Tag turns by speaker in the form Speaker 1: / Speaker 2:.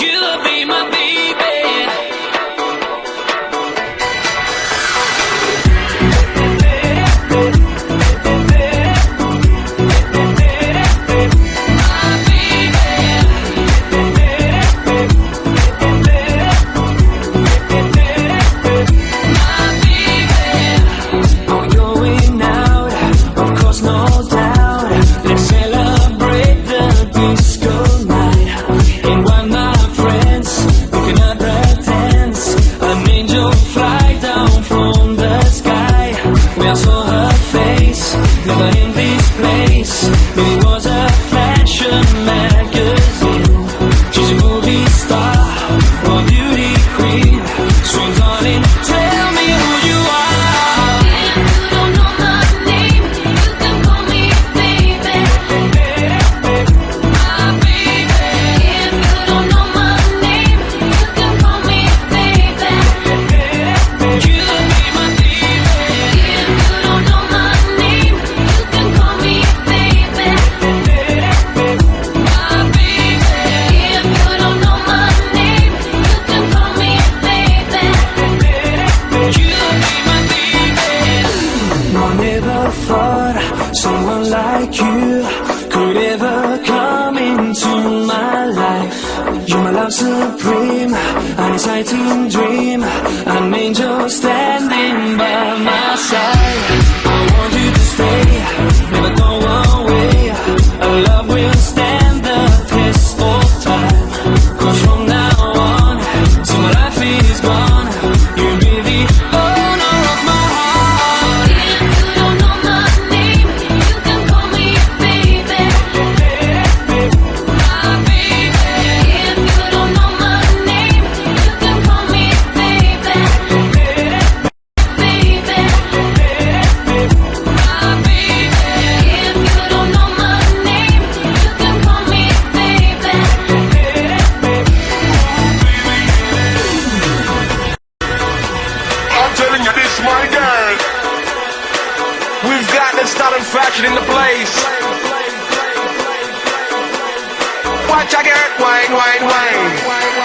Speaker 1: You'll be my baby. When I saw her face, like you could ever come into my life. You're my love supreme, an exciting dream, an angel standing by my side.
Speaker 2: We've got this starting fashion in the place. Watch I get wine, wine, wine.